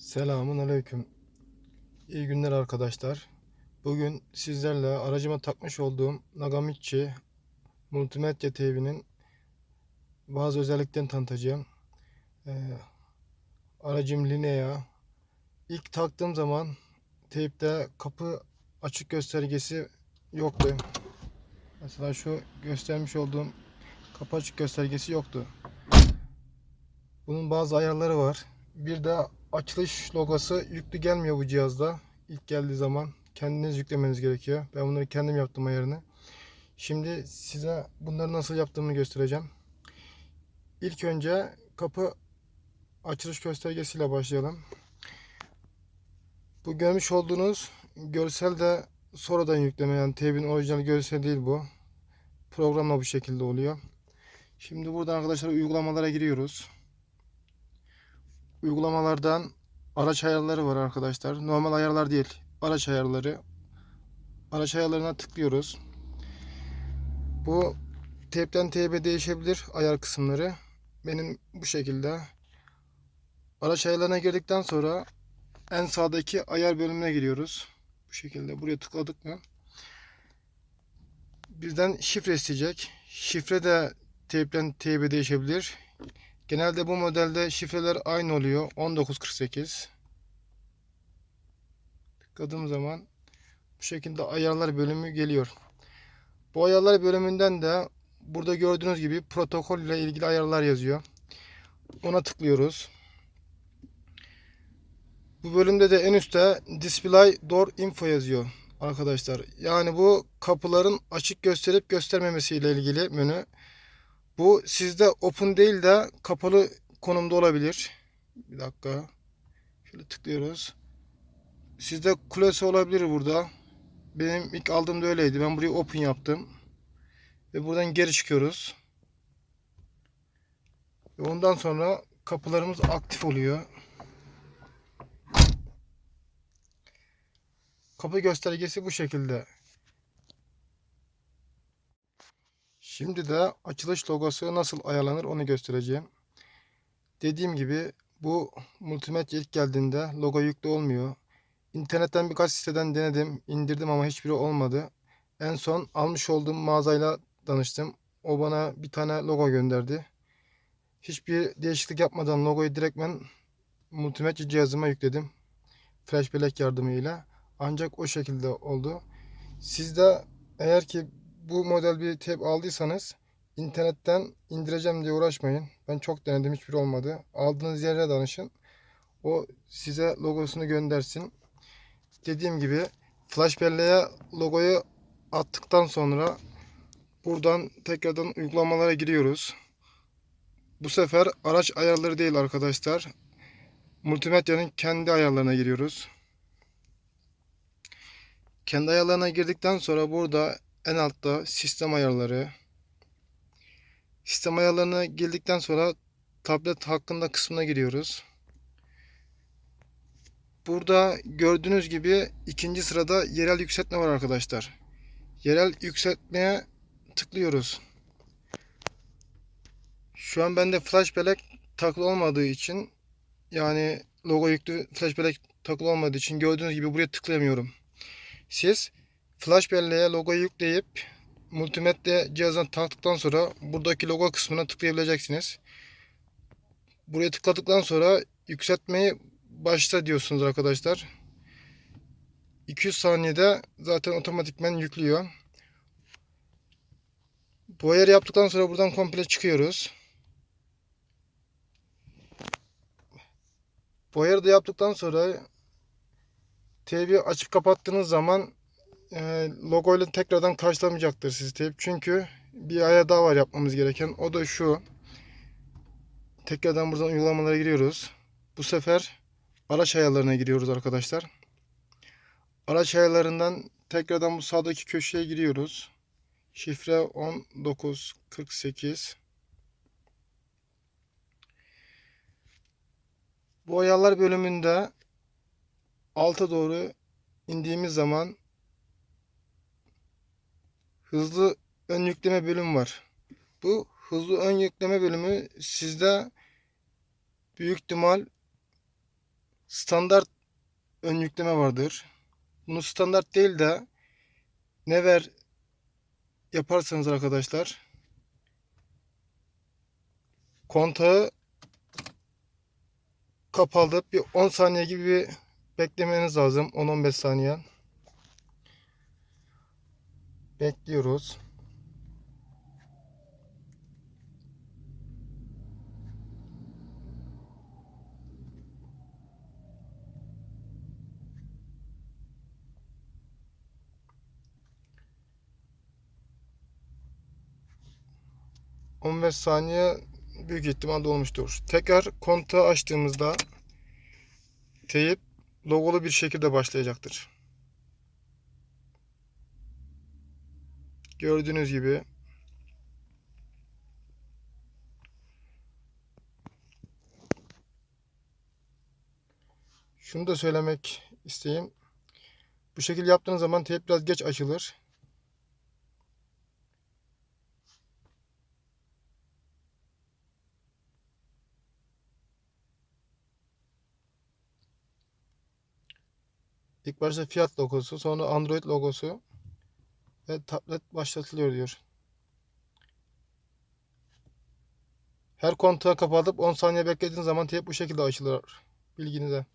Selamun Aleyküm. İyi günler arkadaşlar. Bugün sizlerle aracıma takmış olduğum Nagamichi Multimedya TV'nin bazı özelliklerini tanıtacağım. Ee, aracım Linea. İlk taktığım zaman teypte kapı açık göstergesi yoktu. Mesela şu göstermiş olduğum kapı açık göstergesi yoktu. Bunun bazı ayarları var. Bir de açılış logosu yüklü gelmiyor bu cihazda. İlk geldiği zaman kendiniz yüklemeniz gerekiyor. Ben bunları kendim yaptım ayarını. Şimdi size bunları nasıl yaptığımı göstereceğim. İlk önce kapı açılış göstergesiyle başlayalım. Bu görmüş olduğunuz görsel de sonradan yükleme yani TV'nin orijinal görseli değil bu. Programla bu şekilde oluyor. Şimdi buradan arkadaşlar uygulamalara giriyoruz. Uygulamalardan araç ayarları var arkadaşlar. Normal ayarlar değil. Araç ayarları. Araç ayarlarına tıklıyoruz. Bu tepten tebe değişebilir ayar kısımları. Benim bu şekilde. Araç ayarlarına girdikten sonra en sağdaki ayar bölümüne giriyoruz. Bu şekilde buraya tıkladık mı? Bizden şifre isteyecek. Şifre de tepten tebe değişebilir. Genelde bu modelde şifreler aynı oluyor. 1948. Tıkladığım zaman bu şekilde ayarlar bölümü geliyor. Bu ayarlar bölümünden de burada gördüğünüz gibi protokol ile ilgili ayarlar yazıyor. Ona tıklıyoruz. Bu bölümde de en üstte Display Door Info yazıyor arkadaşlar. Yani bu kapıların açık gösterip göstermemesi ile ilgili menü. Bu sizde open değil de kapalı konumda olabilir. Bir dakika. Şöyle tıklıyoruz. Sizde kulesi olabilir burada. Benim ilk aldığımda öyleydi. Ben burayı open yaptım. Ve buradan geri çıkıyoruz. Ve ondan sonra kapılarımız aktif oluyor. Kapı göstergesi bu şekilde. Şimdi de açılış logosu nasıl ayarlanır onu göstereceğim. Dediğim gibi bu multimedya ilk geldiğinde logo yüklü olmuyor. İnternetten birkaç siteden denedim, indirdim ama hiçbiri olmadı. En son almış olduğum mağazayla danıştım. O bana bir tane logo gönderdi. Hiçbir değişiklik yapmadan logoyu direktmen multimedya cihazıma yükledim. Flash bellek yardımıyla. Ancak o şekilde oldu. Sizde eğer ki bu model bir tep aldıysanız internetten indireceğim diye uğraşmayın. Ben çok denedim hiçbir olmadı. Aldığınız yere danışın. O size logosunu göndersin. Dediğim gibi flash belleğe logoyu attıktan sonra buradan tekrardan uygulamalara giriyoruz. Bu sefer araç ayarları değil arkadaşlar. Multimedyanın kendi ayarlarına giriyoruz. Kendi ayarlarına girdikten sonra burada en altta sistem ayarları. Sistem ayarlarına girdikten sonra tablet hakkında kısmına giriyoruz. Burada gördüğünüz gibi ikinci sırada yerel yükseltme var arkadaşlar. Yerel yükseltmeye tıklıyoruz. Şu an bende flash bellek takılı olmadığı için yani logo yüklü flash bellek takılı olmadığı için gördüğünüz gibi buraya tıklayamıyorum. Siz flash belleğe logoyu yükleyip multimedya cihazına taktıktan sonra buradaki logo kısmına tıklayabileceksiniz. Buraya tıkladıktan sonra yükseltmeyi başla diyorsunuz arkadaşlar. 200 saniyede zaten otomatikmen yüklüyor. Bu ayarı yaptıktan sonra buradan komple çıkıyoruz. Bu ayarı da yaptıktan sonra TV açıp kapattığınız zaman e, logo ile tekrardan karşılamayacaktır sizi teyp. Çünkü bir ayar daha var yapmamız gereken. O da şu. Tekrardan buradan uygulamalara giriyoruz. Bu sefer araç ayarlarına giriyoruz arkadaşlar. Araç ayarlarından tekrardan bu sağdaki köşeye giriyoruz. Şifre 1948. Bu ayarlar bölümünde alta doğru indiğimiz zaman hızlı ön yükleme bölümü var. Bu hızlı ön yükleme bölümü sizde büyük ihtimal standart ön yükleme vardır. Bunu standart değil de never yaparsanız arkadaşlar kontağı kapalı bir 10 saniye gibi bir beklemeniz lazım. 10-15 saniye. Bekliyoruz. ...15 saniye büyük ihtimal dolmuştur. Tekrar kontağı açtığımızda... ...teyip logolu bir şekilde başlayacaktır. Gördüğünüz gibi şunu da söylemek isteyeyim. Bu şekilde yaptığınız zaman teyp biraz geç açılır. İlk başta Fiat logosu, sonra Android logosu ve tablet başlatılıyor diyor. Her kontağı kapatıp 10 saniye beklediğiniz zaman teyp bu şekilde açılır. Bilginize.